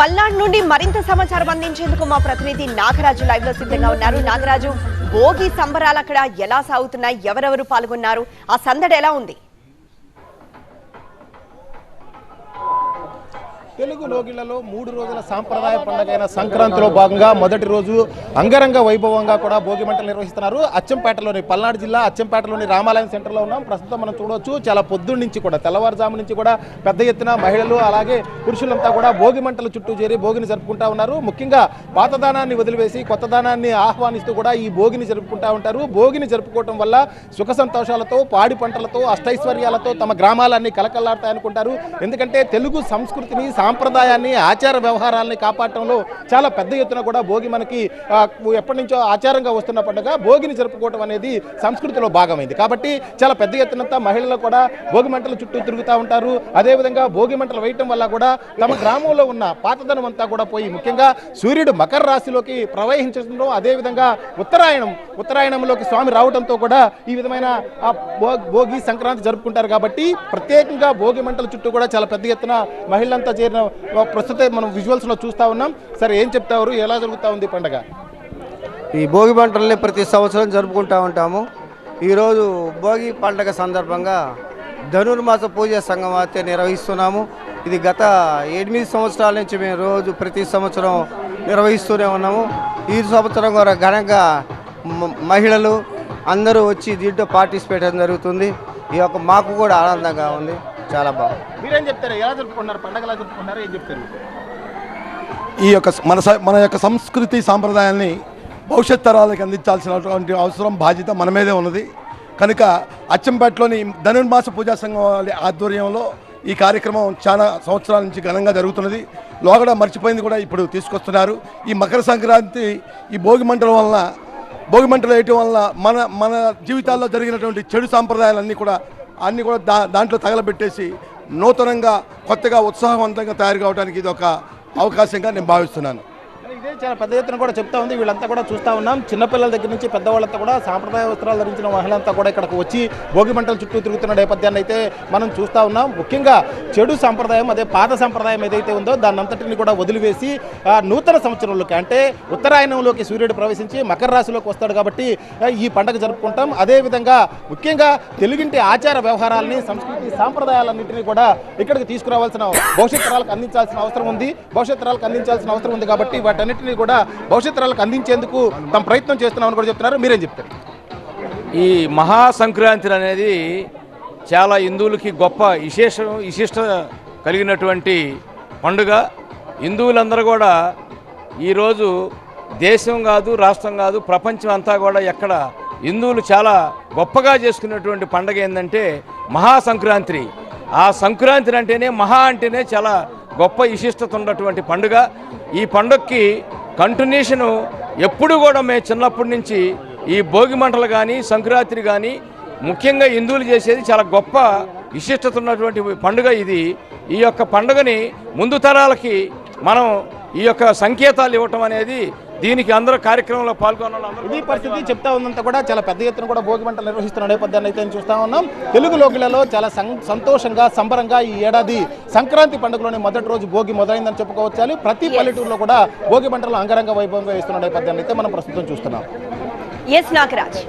పల్నాడు నుండి మరింత సమాచారం అందించేందుకు మా ప్రతినిధి నాగరాజు లైవ్లో సిద్ధంగా ఉన్నారు. నాగరాజు భోగి సంబరాలు అక్కడ ఎలా సాగుతున్నాయి? ఎవరెవరు పాల్గొన్నారు? ఆ సందడి ఎలా ఉంది? తెలుగు లోగిళ్ళలో మూడు రోజుల సాంప్రదాయ పండుగైన సంక్రాంతిలో భాగంగా మొదటి రోజు అంగరంగ వైభవంగా కూడా భోగి మంటలు నిర్వహిస్తున్నారు. అచ్చంపేటలోని పల్నాడు జిల్లా అచ్చంపేటలోని రామాలయం సెంటర్లో ఉన్నాం. ప్రస్తుతం మనం చూడవచ్చు చాలా పొద్దున్న నుంచి కూడా తెల్లవారుజాము నుంచి కూడా పెద్ద ఎత్తున మహిళలు అలాగే పురుషులంతా కూడా భోగి మంటల చుట్టూ చేరి భోగిని జరుపుకుంటా ఉన్నారు. ముఖ్యంగా పాతదానాన్ని వదిలివేసి కొత్త దానాన్ని ఆహ్వానిస్తూ కూడా ఈ భోగిని జరుపుకుంటా ఉంటారు. భోగిని జరుపుకోవటం వల్ల సుఖ సంతోషాలతో పాడి పంటలతో అష్టైశ్వర్యాలతో తమ గ్రామాలన్నీ కలకల్లాడతాయనుకుంటారు. ఎందుకంటే తెలుగు సంస్కృతిని సాంప్రదాయాన్ని ఆచార వ్యవహారాలని కాపాడటంలో చాలా పెద్ద ఎత్తున కూడా భోగి మనకి ఎప్పటి నుంచో ఆచారంగా వస్తున్న పండుగ భోగిని జరుపుకోవటం అనేది సంస్కృతిలో భాగమైంది. కాబట్టి చాలా పెద్ద ఎత్తునంతా మహిళలు కూడా భోగి మంటల చుట్టూ తిరుగుతూ ఉంటారు. అదేవిధంగా భోగి మంటలు వేయటం వల్ల కూడా తమ గ్రామంలో ఉన్న పాతదనం అంతా కూడా పోయి ముఖ్యంగా సూర్యుడు మకర రాశిలోకి ప్రవహించడం అదేవిధంగా ఉత్తరాయణం ఉత్తరాయణంలోకి స్వామి రావడంతో కూడా ఈ విధమైన ఆ భోగి సంక్రాంతి జరుపుకుంటారు. కాబట్టి ప్రత్యేకంగా భోగి మంటల చుట్టూ కూడా చాలా పెద్ద ఎత్తున మహిళలంతా చేరిన ప్రస్తుతం మనం విజువల్స్లో చూస్తూ ఉన్నాం. సరే ఏం చెప్తారు? ఎలా జరుగుతూ ఉంది పండగ? ఈ భోగి పంటల్ని ప్రతి సంవత్సరం జరుపుకుంటూ ఉంటాము. ఈరోజు భోగి పండగ సందర్భంగా ధనుర్మాస పూజ సంఘం అయితే నిర్వహిస్తున్నాము. ఇది గత ఎనిమిది సంవత్సరాల నుంచి మేము రోజు ప్రతి సంవత్సరం నిర్వహిస్తూనే ఉన్నాము. ఈ సంవత్సరం కూడా ఘనంగా మహిళలు అందరూ వచ్చి దీంట్లో పార్టిసిపేట్ అయ్యడం జరుగుతుంది. ఈ యొక్క మాకు కూడా ఆనందంగా ఉంది. చాలా బాగుంది. మీరేం చెప్తారు? ఎలా జరుపుకుంటున్నారు? పండుగ ఎలా జరుపుకుంటున్నారు? ఏం చెప్తారు? ఈ యొక్క మన స- మన యొక్క సంస్కృతి సాంప్రదాయాల్ని భవిష్యత్ తరాలకు అందించాల్సినటువంటి అవసరం బాధ్యత మన మీదే ఉన్నది. కనుక అచ్చంపేటలోని ధనుర్మాస పూజా సంఘం వారి ఆధ్వర్యంలో ఈ కార్యక్రమం చాలా సంవత్సరాల నుంచి ఘనంగా జరుగుతున్నది. లోగడ మర్చిపోయింది కూడా ఇప్పుడు తీసుకొస్తున్నారు. ఈ మకర సంక్రాంతి ఈ భోగి మంటల వలన భోగి మంటలు వేయటం వలన మన మన జీవితాల్లో జరిగినటువంటి చెడు సాంప్రదాయాలన్నీ కూడా అన్నీ కూడా దా దాంట్లో తగలబెట్టేసి నూతనంగా కొత్తగా ఉత్సాహవంతంగా తయారు కావడానికి ఇది ఒక అవకాశంగా నేను భావిస్తున్నాను. చాలా పెద్ద ఎత్తున కూడా చెప్తా ఉంది. వీళ్ళంతా కూడా చూస్తూ ఉన్నాం. చిన్నపిల్లల దగ్గర నుంచి పెద్దవాళ్ళంతా కూడా సాంప్రదాయ వస్త్రాలు ధరించిన మహిళంతా కూడా ఇక్కడికి వచ్చి భోగి మంటల చుట్టూ తిరుగుతున్న నేపథ్యాన్ని అయితే మనం చూస్తా ఉన్నాం. ముఖ్యంగా చెడు సాంప్రదాయం అదే పాత సాంప్రదాయం ఏదైతే ఉందో దాన్ని అంతటిని కూడా వదిలివేసి నూతన సంవత్సరంలోకి అంటే ఉత్తరాయణంలోకి సూర్యుడు ప్రవేశించి మకర రాశిలోకి వస్తాడు కాబట్టి ఈ పండుగ జరుపుకుంటాం. అదేవిధంగా ముఖ్యంగా తెలుగింటి ఆచార వ్యవహారాలని సంస్కృతి సాంప్రదాయాలన్నింటినీ కూడా ఇక్కడికి తీసుకురావాల్సిన భవిష్యత్ తరాలకు అందించాల్సిన అవసరం ఉంది. భవిష్యత్ తరాలకు అందించాల్సిన అవసరం ఉంది కాబట్టి వాటన్నిటిని కూడా భవిష్యత్ తరాలకు అందించేందుకు తమ ప్రయత్నం చేస్తున్నామని కూడా చెప్తున్నారు. మీరేం చెప్తారు? ఈ మహా సంక్రాంతి అనేది చాలా హిందువులకి గొప్ప విశేషం విశిష్ట కలిగినటువంటి పండుగ. హిందువులందరూ కూడా ఈరోజు దేశం కాదు రాష్ట్రం కాదు ప్రపంచం అంతా కూడా ఎక్కడ హిందువులు చాలా గొప్పగా చేసుకునేటువంటి పండుగ ఏంటంటే మహా సంక్రాంతి ఆ సంక్రాంతి అంటేనే మహా అంటేనే చాలా గొప్ప విశిష్టత ఉన్నటువంటి పండుగ. ఈ పండుగకి కంటిన్యూషను ఎప్పుడు కూడా మేము చిన్నప్పటి నుంచి ఈ భోగి మంటలు కానీ సంక్రాంతి కానీ ముఖ్యంగా హిందువులు చేసేది చాలా గొప్ప విశిష్టత ఉన్నటువంటి పండుగ ఇది. ఈ యొక్క పండుగని ముందు తరాలకి మనం ఈ యొక్క సంకేతాలు ఇవ్వటం అనేది దీనికి అందరూ కార్యక్రమంలో పాల్గొనాలి ఇది పరిస్థితి చెప్తా ఉందంతా కూడా చాలా పెద్ద ఎత్తున కూడా భోగి మంటలు నిర్వహిస్తున్న నేపథ్యాన్ని అయితే చూస్తా ఉన్నాం. తెలుగు లోకిలలో చాలా సం- సంతోషంగా సంబరంగా ఈ ఏడాది సంక్రాంతి పండుగలోని మొదటి రోజు భోగి మొదలైందని చెప్పుకోవచ్చు ప్రతి పల్లెటూరులో కూడా భోగి మంటలు అంగరంగ వైభవంగా వేస్తున్న నేపథ్యాన్ని అయితే మనం ప్రస్తుతం చూస్తున్నాం. ఎస్ నాగరాజ్.